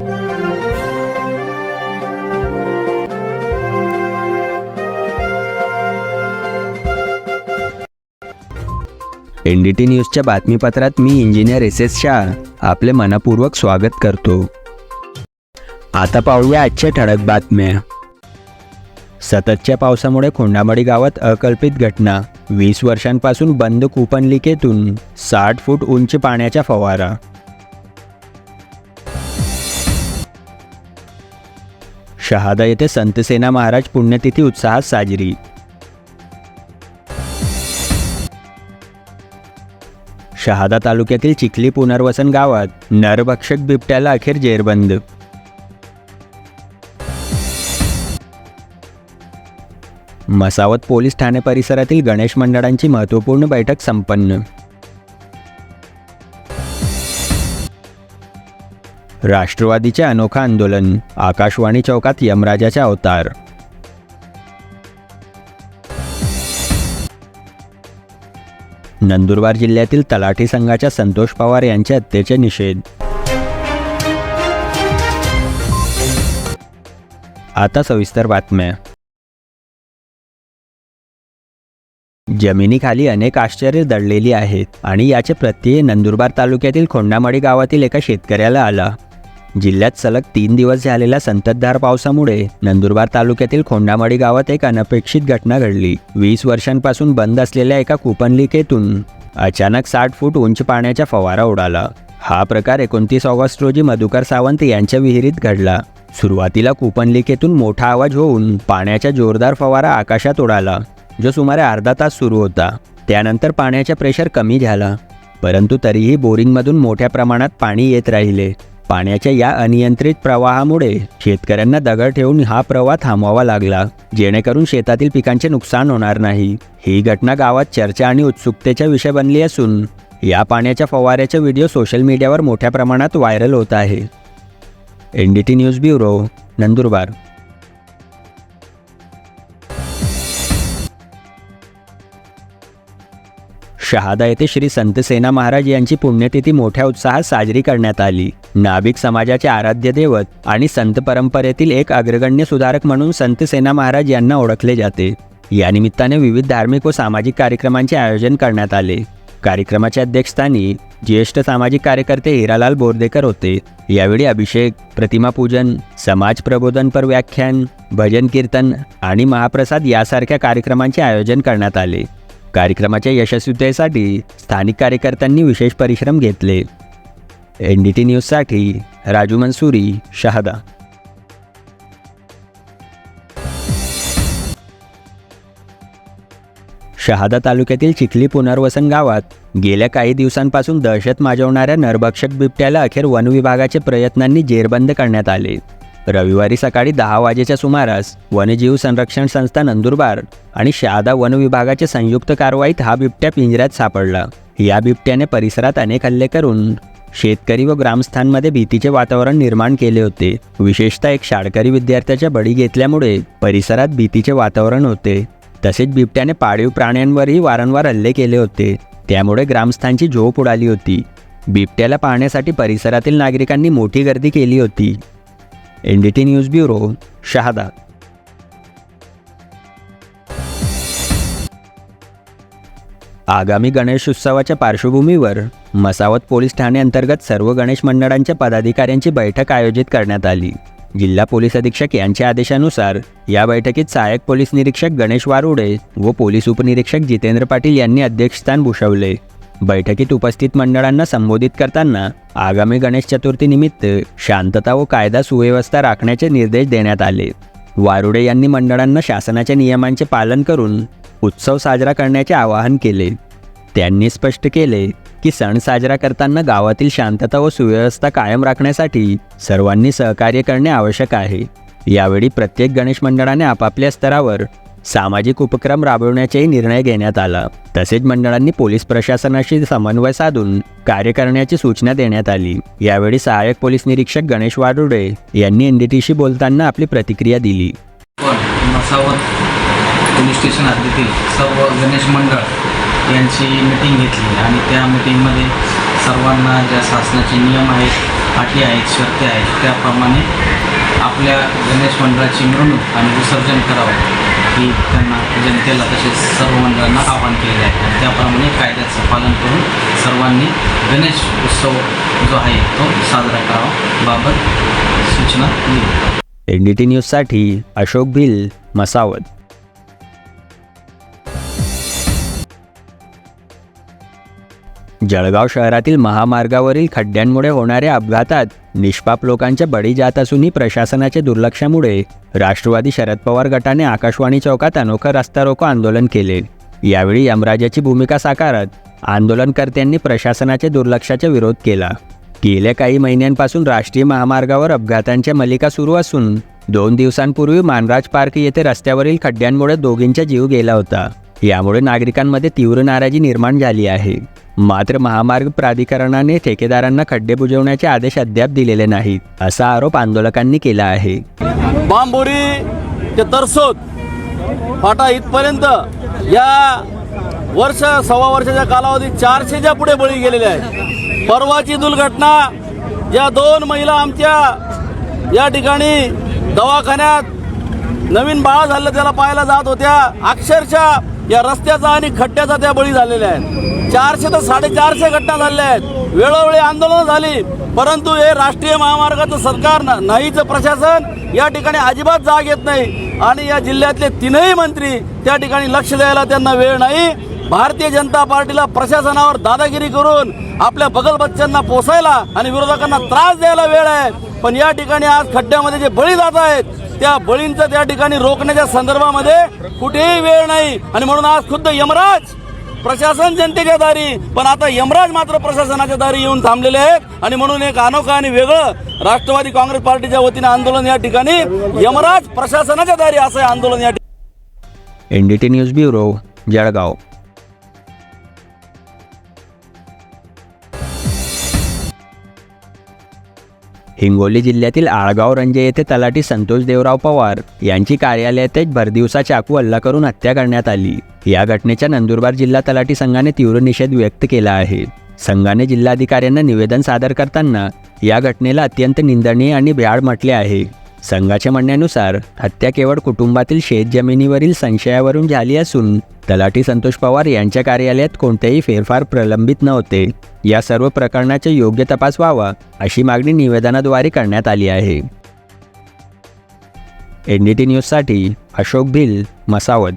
NDT न्यूजच्या बातमीपत्रात मी इंजिनियर एस एस शाह. आपले मनपूर्वक स्वागत करतो. आता पाहूया आजच्या ठळक बातम्या. सततच्या पावसामुळे खोंडामडी गावात अकल्पित घटना. वीस वर्षांपासून बंद कूपनलिकेतून साठ फूट उंच पाण्याचा फवारा. शहादा येथे संतसेना महाराज पुण्यतिथी उत्साहात साजरी. शहादा तालुक्यातील चिखली पुनर्वसन गावात नरभक्षक बिबट्याला अखेर जेरबंद. मसावत पोलीस ठाणे परिसरातील गणेश मंडळांची महत्त्वपूर्ण बैठक संपन्न. राष्ट्रवादीचे अनोखा आंदोलन आकाशवाणी चौकात यमराजाचा अवतार. नंदुरबार जिल्ह्यातील तलाठी संघाच्या संतोष पवार यांच्या हत्येचे निषेध. आता सविस्तर बातम्या. जमिनीखाली अनेक आश्चर्य दडलेली आहेत आणि याचे प्रत्यय नंदुरबार तालुक्यातील खोंडामडी गावातील एका शेतकऱ्याला आला. जिल्ह्यात सलग तीन दिवस झालेल्या संततधार पावसामुळे नंदुरबार तालुक्यातील खोंडामडी गावात एक अनपेक्षित घटना घडली. वीस वर्षांपासून बंद असलेल्या एका कुपनलिकेतून अचानक साठ फूट उंच पाण्याचा फवारा उडाला हा प्रकार एकोणतीस ऑगस्ट रोजी मधुकर सावंत यांच्या विहिरीत घडला. सुरुवातीला कुपनलिकेतून मोठा आवाज होऊन पाण्याचा जोरदार फवारा आकाशात उडाला जो सुमारे अर्धा तास सुरू होता. त्यानंतर पाण्याचा प्रेशर कमी झाला परंतु तरीही बोरिंगमधून मोठ्या प्रमाणात पाणी येत राहिले. पाण्याच्या या अनियंत्रित प्रवाहामुळे शेतकऱ्यांना दगड ठेवून हा प्रवाह थांबवावा लागला जेणेकरून शेतातील पिकांचे नुकसान होणार नाही. ही घटना गावात चर्चा आणि उत्सुकतेचा विषय बनली असून या पाण्याच्या फवाऱ्याचा व्हिडिओ सोशल मीडियावर मोठ्या प्रमाणात व्हायरल होत आहे. N D T news bureau Nandurbar. Shahada येथे श्री संत सेना महाराज यांची पुण्यतिथी मोठ्या उत्साहात साजरी करण्यात आली. नाभिक समाजाचे आराध्य दैवत आणि संत परंपरेतील एक अग्रगण्य सुधारक म्हणून संत सेना महाराज यांना ओळखले जाते. या निमित्ताने विविध धार्मिक व सामाजिक कार्यक्रमांचे आयोजन करण्यात आले. कार्यक्रमाच्या अध्यक्षस्थानी ज्येष्ठ सामाजिक कार्यकर्ते हिरालाल बोर्देकर होते. यावेळी अभिषेक प्रतिमा पूजन समाज प्रबोधनपर व्याख्यान भजन कीर्तन आणि महाप्रसाद यासारख्या कार्यक्रमांचे आयोजन करण्यात आले. कार्यक्रमाच्या यशस्वीतेसाठी स्थानिक कार्यकर्त्यांनी विशेष परिश्रम घेतले. एन डी टी न्यूजसाठी राजू मनसुरी शहादा. शहादा तालुक्यातील चिखली पुनर्वसन गावात गेल्या काही दिवसांपासून दहशत माजवणाऱ्या नरभक्षक बिबट्याला अखेर वन विभागाच्या प्रयत्नांनी जेरबंद करण्यात आले. रविवारी सकाळी दहा वाजेच्या सुमारास वन्यजीव संरक्षण संस्था नंदुरबार आणि शहादा वन विभागाच्या संयुक्त कारवाईत हा बिबट्या पिंजऱ्यात सापडला. या बिबट्याने परिसरात अनेक हल्ले करून शेतकरी व ग्रामस्थांमध्ये भीतीचे वातावरण निर्माण केले होते. विशेषतः एक शाळकरी विद्यार्थ्याच्या बळी घेतल्यामुळे परिसरात भीतीचे वातावरण होते. तसेच बिबट्याने पाळीव प्राण्यांवरही वारंवार हल्ले केले होते. त्यामुळे ग्रामस्थांची झोप उडाली होती. बिबट्याला पाहण्यासाठी परिसरातील नागरिकांनी मोठी गर्दी केली होती. N D T news bureau Shahada. आगामी गणेश उत्सवाच्या पार्श्वभूमीवर मसावत पोलीस ठाणे अंतर्गत सर्व गणेश मंडळांच्या पदाधिकाऱ्यांची बैठक आयोजित करण्यात आली. जिल्हा पोलीस अधीक्षक यांच्या आदेशानुसार या बैठकीत सहाय्यक पोलीस निरीक्षक गणेश वारुडे व पोलीस उपनिरीक्षक जितेंद्र पाटील यांनी अध्यक्षस्थान भूषवले. बैठकीत उपस्थित मंडळांना संबोधित करताना आगामी गणेश चतुर्थीनिमित्त शांतता व कायदा सुव्यवस्था राखण्याचे निर्देश देण्यात आले. वारुडे यांनी मंडळांना शासनाच्या नियमांचे पालन करून उत्सव साजरा करण्याचे आवाहन केले. त्यांनी स्पष्ट केले की सण साजरा करताना गावातील शांतता व सुव्यवस्था कायम राखण्यासाठी सर्वांनी सहकार्य करणे आवश्यक आहे. यावेळी प्रत्येक गणेश मंडळाने आपापल्या स्तरावर सामाजिक उपक्रम राबवण्याचाही निर्णय घेण्यात आला. तसेच मंडळांनी पोलीस प्रशासनाशी समन्वय साधून कार्य करण्याची सूचना देण्यात आली. यावेळी सहाय्यक पोलीस निरीक्षक गणेश वाडुडे यांनी एनडीटीशी बोलताना आपली प्रतिक्रिया दिली. पोलीस स्टेशन हद्दीतील सर्व गणेश मंडळ यांची मिटिंग घेतली आणि त्या मिटिंगमध्ये सर्वांना ज्या शासनाचे नियम आहेत अटी आहेत शर्ती आहेत त्याप्रमाणे आपल्या गणेश मंडळाची मिरवणूक आणि विसर्जन करावं. ही त्यांना जनतेला तसेच सर्व मंडळांना आवाहन केलेले आहे. आणि त्याप्रमाणे कायद्याचं पालन करून सर्वांनी गणेश उत्सव जो आहे तो साजरा करावा बाबत सूचना दिली. एन डी टी न्यूजसाठी अशोक भिल मसावत. जळगाव शहरातील महामार्गावरील खड्ड्यांमुळे होणाऱ्या अपघातात निष्पाप लोकांच्या बळी जात असूनही प्रशासनाच्या दुर्लक्षामुळे राष्ट्रवादी शरद पवार गटाने आकाशवाणी चौकात अनोखं रस्ता रोको आंदोलन केले. यावेळी यमराजाची भूमिका साकारत आंदोलनकर्त्यांनी प्रशासनाच्या दुर्लक्षाचा विरोध केला. गेल्या काही महिन्यांपासून राष्ट्रीय महामार्गावर अपघातांच्या मालिका सुरू असून दोन दिवसांपूर्वी मानराज पार्क येथे रस्त्यावरील खड्ड्यांमुळे दोघींचा जीव गेला होता. यामुळे नागरिकांमध्ये तीव्र नाराजी निर्माण झाली आहे. मात्र महामार्ग प्राधिकरणाने ठेकेदारांना खड्डे बुजवण्याचे आदेश अद्याप दिलेले नाहीत असा आरोप आंदोलकांनी केला आहे. बांबोरी ते तरसोद फाटा इथपर्यंत या वर्ष सव्वा वर्षाच्या कालावधीत चारशेच्या पुढे बळी गेलेले आहेत परवाची दुर्घटना या दोन महिला आमच्या या ठिकाणी दवाखान्यात नवीन बाळ झालं त्याला पाहायला जात होत्या अक्षरशः या रस्त्याचा आणि खड्ड्याचा त्या बळी झालेल्या आहेत. चारशे ते साडेचारशे घटना झालेल्या आहेत. वेळोवेळी आंदोलनं झाली. परंतु हे राष्ट्रीय महामार्गाचं सरकार न- नाहीचं प्रशासन या ठिकाणी अजिबात जाग येत नाही. आणि या जिल्ह्यातले तीनही मंत्री त्या ठिकाणी लक्ष द्यायला त्यांना वेळ नाही. भारतीय जनता पार्टीला प्रशासनावर दादागिरी करून आपल्या बगल बच्चांना पोसायला आणि विरोधकांना त्रास द्यायला वेळ आहे. पण या ठिकाणी आज खड्ड्यामध्ये जे बळी जात आहेत त्या बळींचं त्या ठिकाणी रोखण्याच्या संदर्भामध्ये कुठेही वेळ नाही. आणि म्हणून आज खुद्द यमराज प्रशासन जनतेच्या दारी पण आता यमराज मात्र प्रशासनाच्या दारी येऊन थांबलेले आहेत. आणि म्हणून एक अनोखं आणि वेगळं राष्ट्रवादी काँग्रेस पार्टीच्या वतीने आंदोलन या ठिकाणी यमराज प्रशासनाच्या दारी असं आंदोलन या ठिकाणी NDT news bureau Jalgaon. Hingoli जिल्ह्यातील आळगाव रंजे येथे तलाठी संतोष देवराव पवार यांची कार्यालयातच भरदिवसा चाकू हल्ला करून हत्या करण्यात आली. या घटनेच्या नंदुरबार जिल्हा तलाठी संघाने तीव्र निषेध व्यक्त केला आहे. संघाने जिल्हाधिकाऱ्यांना निवेदन सादर करताना या घटनेला अत्यंत निंदनीय आणि भ्याड म्हटले आहे. संघाच्या म्हणण्यानुसार हत्या केवळ कुटुंबातील शेतजमिनीवरील संशयावरून झाली असून तलाठी संतोष पवार यांच्या कार्यालयात कोणतेही फेरफार प्रलंबित नव्हते. या सर्व प्रकरणाचा योग्य तपास व्हावा अशी मागणी निवेदनाद्वारे करण्यात आली आहे. एन डी टी न्यूजसाठी अशोक भिल मसावत.